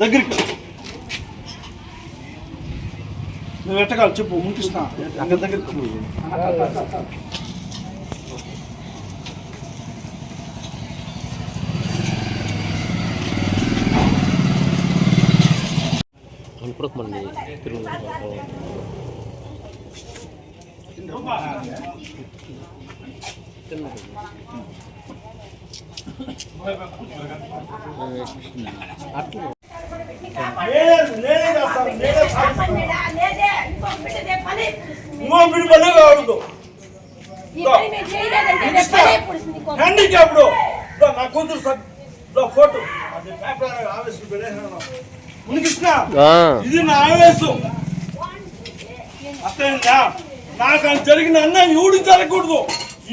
దగ్గరికి. నువ్వు ఎట్టకాలి చెప్పు ముంకిస్తున్నా అక్కడ దగ్గరికి. ఇప్పుడు మళ్ళీ తిరుగు నేను- నేనే కావద్దు నా కూతురు ఫోటో అది పేపర్ ఆవేశం పెట్టేసాను ఇది నా ఆవేశం. అర్థమైందా? నాకు అది జరిగిన అన్యాయం ఎవడు జరగకూడదు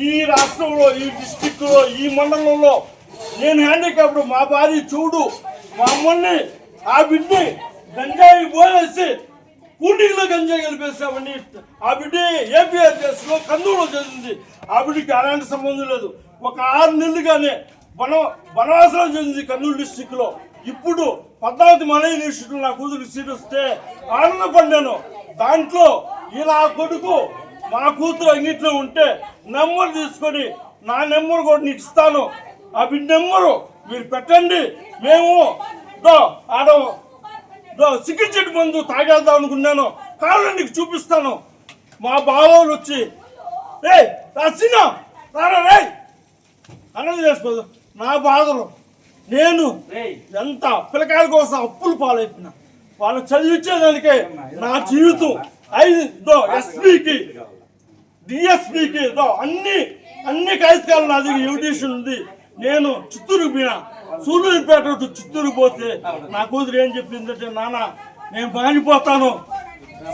ఈ రాష్ట్రంలో ఈ డిస్టిక్లో ఈ మండలంలో నేను హ్యాండిక్యాప్డ్ మా భార్య చూడు మా అమ్మని ఆ బిడ్డని గంజాయి పోయేసి కూటిలో గంజాయి కలిపేసామని ఆ బిడ్డ ఏపీఆర్ఎస్లో కందులో చేసింది ఆ బిడ్డకి అలాంటి సంబంధం లేదు. ఒక ఆరు నెలలుగానే వన వనవాసంలో చెందింది కర్నూలు డిస్టిక్లో. ఇప్పుడు పద్మావతి మన యూనివర్సిటీలో నా కూతురు సీట్ వస్తే ఆనందపడ్డాను. దాంట్లో ఇలా కొడుకు మా కూతురు అన్నింటిలో ఉంటే నెంబర్ తీసుకొని నా నెంబర్ కూడా నీకు ఇస్తాను. ఆ బిడ్డ నెంబరు మీరు పెట్టండి. మేము దో ఆడ చెట్టు మందు తాగేద్దాం అనుకున్నాను. కాళ్ళు నీకు చూపిస్తాను. మా బావోళ్ళు వచ్చి రే రాసిన? రారా రే అన్నది చేసుకోదు నా బాధలు. నేను ఎంత పిల్లకాయల కోసం అప్పులు పాలైపోయినా. వాళ్ళు చదివించేదానికే నా జీవితం ఐదు ఎస్పీకి డిఎస్పీకి అన్ని అన్ని కాగితాలు నా దగ్గర ఎవిడేషన్ ఉంది. నేను చిత్తూరుకు పోయినా. సూళ్ళూరుపేట టు చిత్తూరు పోతే నా కూతురు ఏం చెప్పిందంటే నాన్న నేను మానిపోతాను.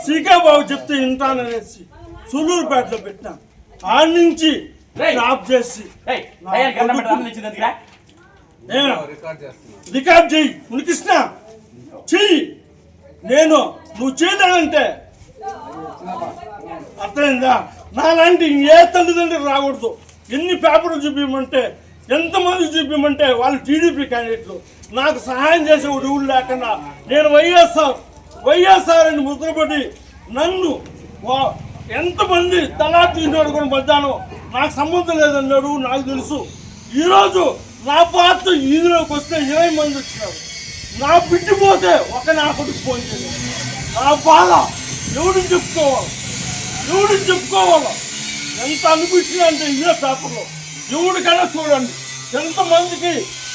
సీకా బాబు చెప్తే వింటాననేసి సూళ్ళూరుపేటలో పెట్టినా. ఆడ నుంచి డ్రాప్ చేసి రికార్డ్ చెయ్యి. ఉనికిస్తున్నా చెయ్యి. నేను నువ్వు చేయలేదంటే. అర్థమైందా? నాలాంటి ఏ తల్లిదండ్రులు రాకూడదు. ఎన్ని పేపర్లు చూపించమంటే ఎంతమంది చూపించమంటే వాళ్ళు టీడీపీ క్యాండిడేట్లు. నాకు సహాయం చేసే ఊళ్ళు లేకుండా నేను వైఎస్ఆర్ వైఎస్ఆర్ అని ముద్రపడి నన్ను ఎంతమంది తలా కూడా మధ్యాహ్నం నాకు సంబంధం లేదన్నాడు నాకు తెలుసు. ఈరోజు నా పాత్ర ఈదిలోకి వస్తే ఇరవై మంది వచ్చినారు. నా బిడ్డ పోతే ఒక నా కొడుకు ఫోన్ చేయలేదు నా బాధ ఎవడిని చెప్పుకోవాలి? ఎవడిని చెప్పుకోవాలి? ఎంత అనిపించింది అంటే ఇదే పేపర్లో. ఎవడికైనా చూడండి. ఎంతమందికి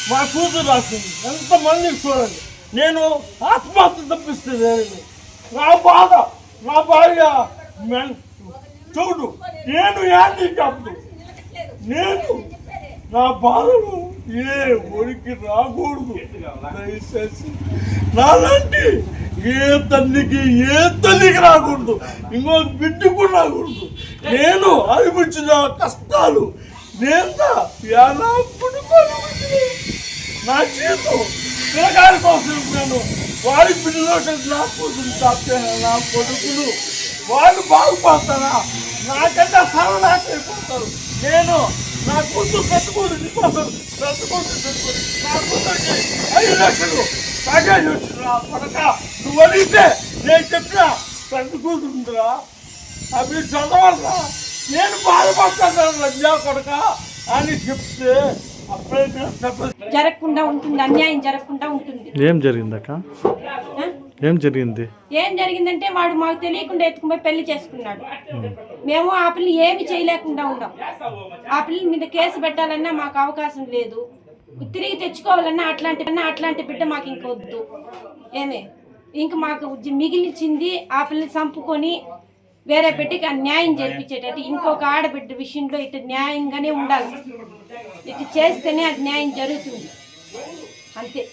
మా కూతురు రాసింది? ఎంతమందికి చూడండి. నేను ఆత్మహత్య తప్పిస్తే నా బాధ నా భార్య చూడు నేను యాంటీ కాపుడు నేను నా బాధను ఏ ఒడికి రాకూడదు. దయచేసి నాలాంటి ఏ తల్లికి ఏ తల్లికి రాకూడదు. ఇంకో బిడ్డకు రాకూడదు. నేను అనిపించిన కష్టాలు నేను ఎలా నా జీవితం పిల్లకాయల కోసం నేను వారి పిల్లలు నా కూతురు తప్పే నా కొడుకులు వాళ్ళు బాగుపడతారా? నాకంటే సరళాకైపోతారు నేను నా కూతురు పెట్టుకోదు నీకోసం పెట్టుకోదు నా కూతురికి ఐదు లక్షలు ప్యాకేజ్ వచ్చిందిరా. పడక. నువ్వు అడిగితే నేను చెప్పిన పెద్ద కూతురుందిరా అవి చదవాలరా. నేను బాధపడతాను లంజా కొడక అని చెప్తే జరగకుండా ఉంటుంది అన్యాయం జరగకుండా ఉంటుంది. ఏం జరిగిందక్క? ఏం జరిగింది? ఏం జరిగిందంటే వాడు మాకు తెలియకుండా ఎత్తుకుపోయి పెళ్ళి చేసుకున్నాడు. మేము ఆ పిల్లని ఏమి చేయలేకుండా ఉన్నాం ఆ పిల్లల మీద కేసు పెట్టాలన్నా మాకు అవకాశం లేదు. తిరిగి తెచ్చుకోవాలన్నా అట్లాంటి అట్లాంటి బిడ్డ మాకు ఇంకొద్దు ఏమే? ఇంక మాకు మిగిలిచింది ఆ పిల్లని చంపుకొని వేరే బిడ్డకి ఆ న్యాయం జరిపించేటట్టు ఇంకొక ఆడబిడ్డ విషయంలో ఇటు న్యాయంగానే ఉండాలి. ఇటు చేస్తేనే అది న్యాయం జరుగుతుంది. అంతే.